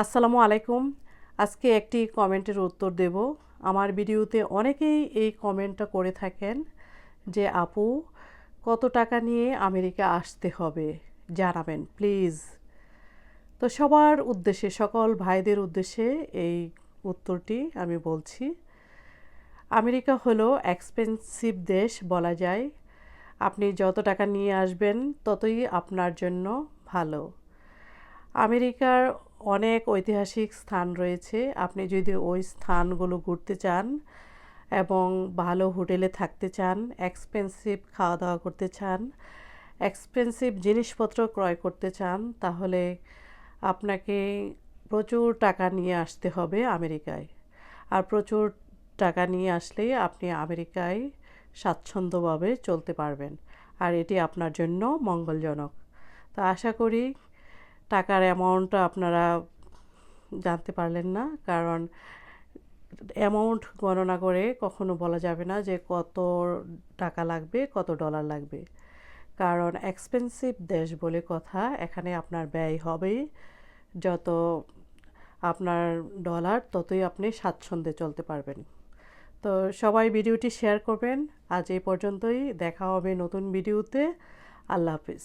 আসসালামু আলাইকুম। আজকে একটি কমেন্টের উত্তর দেব। আমার ভিডিওতে অনেকেই এই কমেন্টটা করে থাকেন যে, আপু, কত টাকা নিয়ে আমেরিকা আসতে হবে? জানাবেন, প্লিজ। তো সবার উদ্দেশ্যে, সকল ভাইদের উদ্দেশ্যে এই উত্তরটি আমি বলছি। আমেরিকা হলো এক্সপেন্সিভ দেশ বলা যায়। আপনি যত টাকা নিয়ে আসবেন, ততই আপনার জন্য ভালো। আমেরিকার অনেক ঐতিহাসিক স্থান রয়েছে। আপনি যদি ওই স্থানগুলো ঘুরতে চান এবং ভালো হোটেলে থাকতে চান এক্সপেন্সিভ খাওয়া দাওয়া করতে চান এক্সপেন্সিভ জিনিসপত্র ক্রয় করতে চান, তাহলে আপনাকে প্রচুর টাকা নিয়ে আসতে হবে আমেরিকায়। আর প্রচুর টাকা নিয়ে আসলেই আপনি আমেরিকায় স্বাচ্ছন্দ্যভাবে চলতে পারবেন। আর এটি আপনার জন্য মঙ্গলজনক। তো আশা করি টাকার অ্যামাউন্টটা আপনারা জানতে পারলেন না, কারণ অ্যামাউন্ট গণনা করে কখনো বলা যাবে না যে কত টাকা লাগবে, কত ডলার লাগবে। কারণ এক্সপেন্সিভ দেশ বলে কথা, এখানে আপনার ব্যয় হবেই। যত আপনার ডলার ততই আপনি স্বাচ্ছন্দ্যে চলতে পারবেন। তো সবাই ভিডিওটি শেয়ার করবেন। আজ এই পর্যন্তই, দেখা হবে নতুন ভিডিওতে। আল্লাহ হাফিজ।